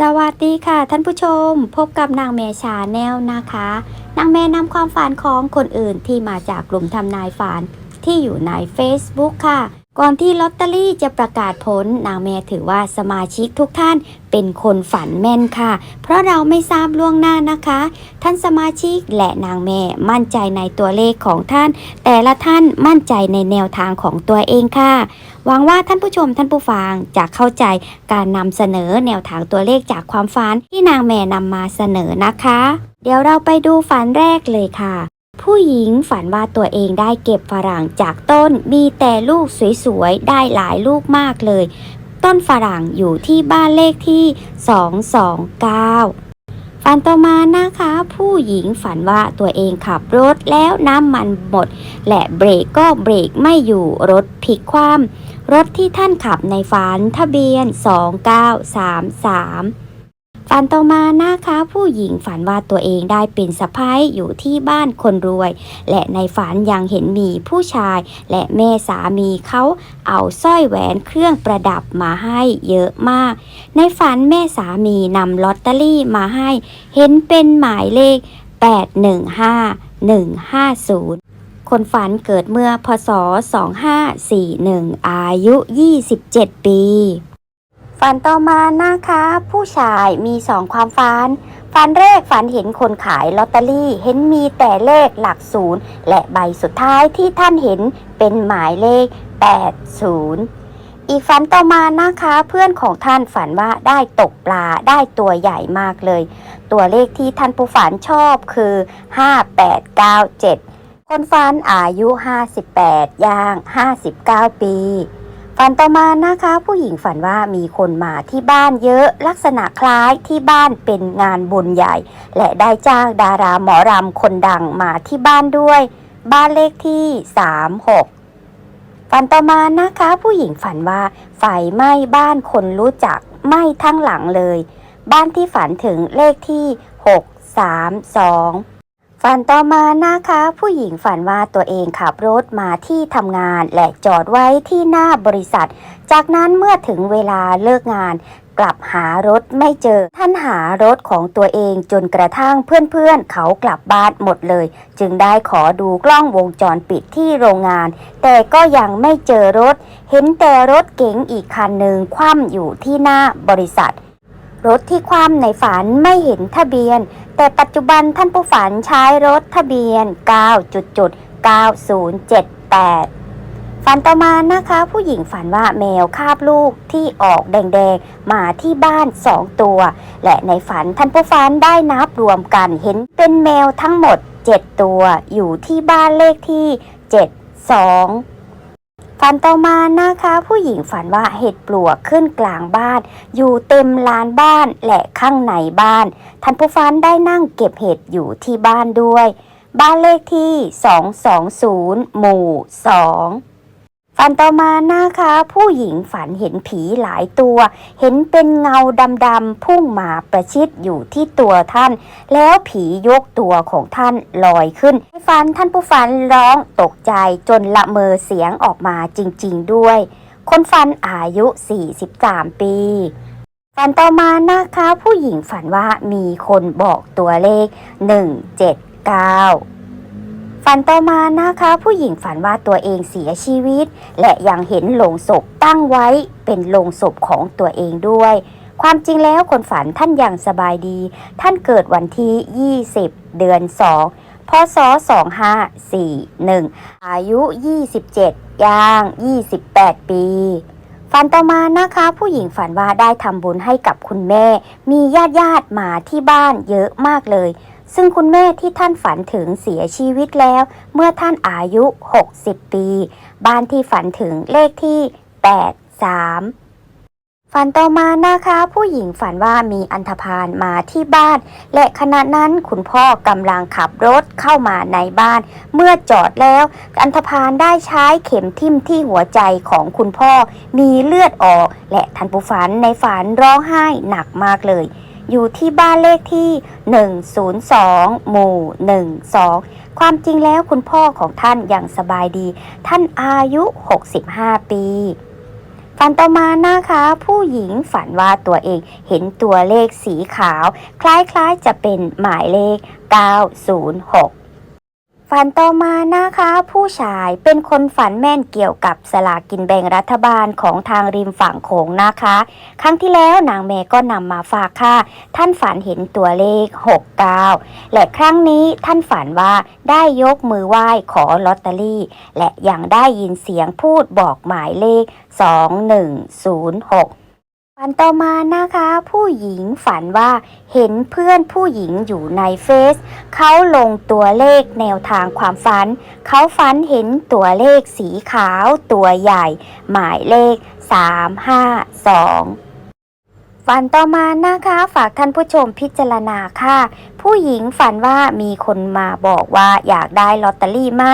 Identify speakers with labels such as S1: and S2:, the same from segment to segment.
S1: สวัสดีค่ะท่านผู้ชม พบกับนางแม่ชาแนลนะคะ นางแม่นำความฝันของคนอื่นที่มาจากกลุ่มทำนายฝันที่อยู่ใน Facebook ค่ะ ก่อนที่ลอตเตอรี่จะประกาศผลนางแม่ถือว่าสมาชิกทุกท่านเป็นคนฝันแม่นค่ะ เพราะเราไม่ทราบล่วงหน้านะคะ ท่านสมาชิกและนางแม่มั่นใจในตัวเลขของท่าน แต่ละท่านมั่นใจในแนวทางของตัวเองค่ะหวังว่าท่านผู้ชมท่านผู้ฟังจะเข้าใจการนำเสนอแนวทางตัวเลขจากความฝันที่นางแม่นำมาเสนอนะคะ เดี๋ยวเราไปดูฝันแรกเลยค่ะ ผู้หญิงฝันว่าตัวเองได้เก็บฝรั่งจากต้นมีแต่ลูกสวยๆ ได้หลายลูกมากเลย ต้นฝรั่งอยู่ที่บ้านเลขที่ 229ฝันต่อมานะคะ ผู้หญิงฝันว่าตัวเองขับรถแล้วน้ำมันหมด และเบรกก็เบรกไม่อยู่รถพลิกคว่ำรถที่ท่านขับในฝันทะเบียน 2933 ฝันต่อมานะคะ ผู้หญิงฝันว่าตัวเองได้เป็นสะพ้ายอยู่ที่บ้านคนรวย และในฝันยังเห็นมีผู้ชาย และแม่สามีเขาเอาสร้อยแหวนเครื่องประดับมาให้เยอะมาก ในฝันแม่สามีนำลอตเตอรี่มาให้ เห็นเป็นหมายเลข 815150คนฝันเกิดเมื่อพศ 2541 อายุ 27 ปี ฝันต่อมานะคะ ผู้ชายมีสองความฝัน ฝันแรกฝันเห็นคนขายลอตเตอรี่เห็นมีแต่เลขหลักศูนย์และใบสุดท้ายที่ท่านเห็นเป็นหมายเลข 80อีกฝันต่อมานะคะเพื่อนของท่านฝันว่าได้ตกปลาได้ตัวใหญ่มากเลย ตัวเลขที่ท่านผู้ฝันชอบคือ 5897 คนฝันอายุ 58ย่าง 59 ปี ฝันต่อมานะคะ ผู้หญิงฝันว่ามีคนมาที่บ้านเยอะลักษณะคล้ายที่บ้านเป็นงานบุญใหญ่ และได้จ้างดาราหมอรำคนดังมาที่บ้านด้วย บ้านเลขที่ 36 ฝันต่อมานะคะ ผู้หญิงฝันว่าไฟไหม้บ้านคนรู้จักไหม้ทั้งหลังเลย บ้านที่ฝันถึงเลขที่ 632 ฝันต่อมานะคะ ผู้หญิงฝันว่าตัวเองขับรถมาที่ทำงาน และจอดไว้ที่หน้าบริษัท จากนั้นเมื่อถึงเวลาเลิกงานกลับหารถไม่เจอ ท่านหารถของตัวเองจนกระทั่งเพื่อนๆเขากลับบ้านหมดเลย จึงได้ขอดูกล้องวงจรปิดที่โรงงาน แต่ก็ยังไม่เจอรถ เห็นแต่รถเก๋งอีกคันหนึ่งคว่ำอยู่ที่หน้าบริษัท รถที่คว่ำในฝันไม่เห็นทะเบียน แต่ปัจจุบันท่านผู้ฝันใช้รถทะเบียน 9.9078 ฝันต่อมานะคะ ผู้หญิงฝันว่าแมวคาบลูกที่ออกแดงๆ มาที่บ้านสองตัว และในฝันท่านผู้ฝันได้นับรวมกันเห็นเป็นแมวทั้งหมด 7 ตัวอยู่ที่บ้านเลขที่ 72 ฝันต่อมานะคะ ผู้หญิงฝันว่าเห็ดปลวกขึ้นกลางบ้าน อยู่เต็มลานบ้านและข้างในบ้าน ท่านผู้ฟันได้นั่งเก็บเห็ดอยู่ที่บ้านด้วย บ้านเลขที่ 220 หมู่ 2 ฝันต่อมานะคะ ผู้หญิงฝันเห็นผีหลายตัว เห็นเป็นเงาดำๆพุ่งมาประชิดอยู่ที่ตัวท่าน แล้วผียกตัวของท่านลอยขึ้นให้ฟันท่านผู้ฟันร้องตกใจจนละเมอเสียงออกมาจริงๆด้วย คนฟันอายุ 43 ปีฝันต่อมานะคะ ผู้หญิงฝันว่ามีคนบอกตัวเลข 179 ฝันต่อมานะคะ ผู้หญิงฝันว่าตัวเองเสียชีวิต และยังเห็นโลงศพตั้งไว้เป็นโลงศพของตัวเองด้วย ความจริงแล้วคนฝันท่านยังสบายดี ท่านเกิดวันที่ 20 เดือน 2 พศ 2541 อายุ 27 ย่าง 28 ปีฝันต่อมานะคะ ผู้หญิงฝันว่าได้ทำบุญให้กับคุณแม่ มีญาติญาติมาที่บ้านเยอะมากเลย ซึ่งคุณแม่ที่ท่านฝันถึงเสียชีวิตแล้ว เมื่อท่านอายุ 60 ปี บ้านที่ฝันถึงเลขที่ 83ฝันต่อมานะคะ ผู้หญิงฝันว่ามีอันธพาลมาที่บ้าน และขณะนั้นคุณพ่อกำลังขับรถเข้ามาในบ้าน เมื่อจอดแล้ว อันธพาลได้ใช้เข็มทิ่มที่หัวใจของคุณพ่อ มีเลือดออก และทันผู้ฝันในฝันร้องไห้หนักมากเลย อยู่ที่บ้านเลขที่ 102 หมู่ 12 ความจริงแล้วคุณพ่อของท่านยังสบายดี ท่านอายุ 65 ปีฝันต่อมานะคะ ผู้หญิงฝันว่าตัวเองเห็นตัวเลขสีขาว คล้ายๆจะเป็นหมายเลข 906 ฝันต่อมานะคะ ผู้ชายเป็นคนฝันแม่นเกี่ยวกับสลากกินแบ่งรัฐบาลของทางริมฝั่งโขงนะคะ ครั้งที่แล้วนางแม่ก็นำมาฝากค่ะ ท่านฝันเห็นตัวเลข 69 และครั้งนี้ท่านฝันว่าได้ยกมือไหว้ขอลอตเตอรี่ และยังได้ยินเสียงพูดบอกหมายเลข 2106 ฝันต่อมานะคะ ผู้หญิงฝันว่าเห็นเพื่อนผู้หญิงอยู่ในเฟซเขาลงตัวเลขแนวทางความฝัน เขาฝันเห็นตัวเลขสีขาวตัวใหญ่ หมายเลข 352 ฝันต่อมานะคะฝากท่านผู้ชมพิจารณาค่ะ ผู้หญิงฝันว่ามีคนมาบอกว่าอยากได้ลอตเตอรี่ไหม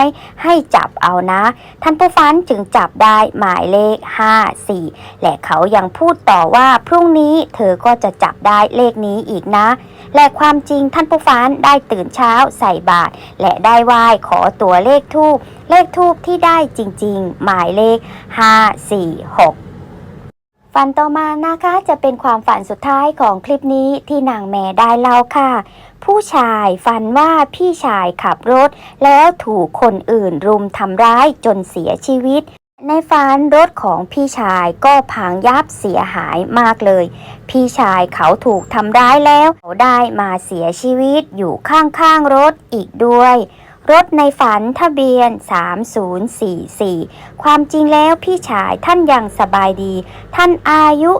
S1: ให้จับเอานะ ท่านผู้ฟันจึงจับได้หมายเลข 54 และเขายังพูดต่อว่าพรุ่งนี้เธอก็จะจับได้เลขนี้อีกนะ และความจริงท่านผู้ฟันได้ตื่นเช้าใส่บาตรและได้ไหว้ขอตัวเลขทูบเลขทูบที่ได้จริง ๆ หมายเลข 546 ฝันต่อมานะคะจะเป็นความฝันสุดท้ายของคลิปนี้ที่นางแม่ได้เล่าค่ะ ผู้ชายฝันว่าพี่ชายขับรถ แล้วถูกคนอื่นรุมทำร้ายจนเสียชีวิต ในฝันรถของพี่ชายก็พังยับเสียหายมากเลย พี่ชายเขาถูกทำร้ายแล้ว เขาได้มาเสียชีวิตอยู่ข้างๆรถอีกด้วย รถในฝันทะเบียน 3044 ความจริงแล้วพี่ชายท่านยังสบายดี ท่านอายุ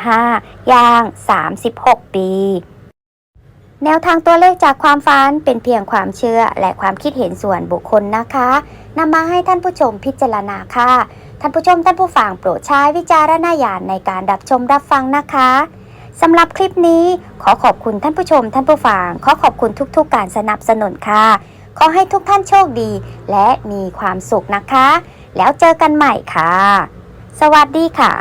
S1: 35 ย่าง 36 ปี แนวทางตัวเลขจากความฝันเป็นเพียงความเชื่อและความคิดเห็นส่วนบุคคลนะคะนำมาให้ท่านผู้ชมพิจารณาค่ะ ท่านผู้ชมท่านผู้ฟังโปรดใช้วิจารณญาณในการรับชมรับฟังนะคะสำหรับคลิปนี้ขอขอบคุณท่านผู้ชมท่านผู้ฟังขอขอบคุณทุกๆการสนับสนุนค่ะ ขอให้ทุกท่านโชคดี และมีความสุขนะคะ แล้วเจอกันใหม่ค่ะ สวัสดีค่ะ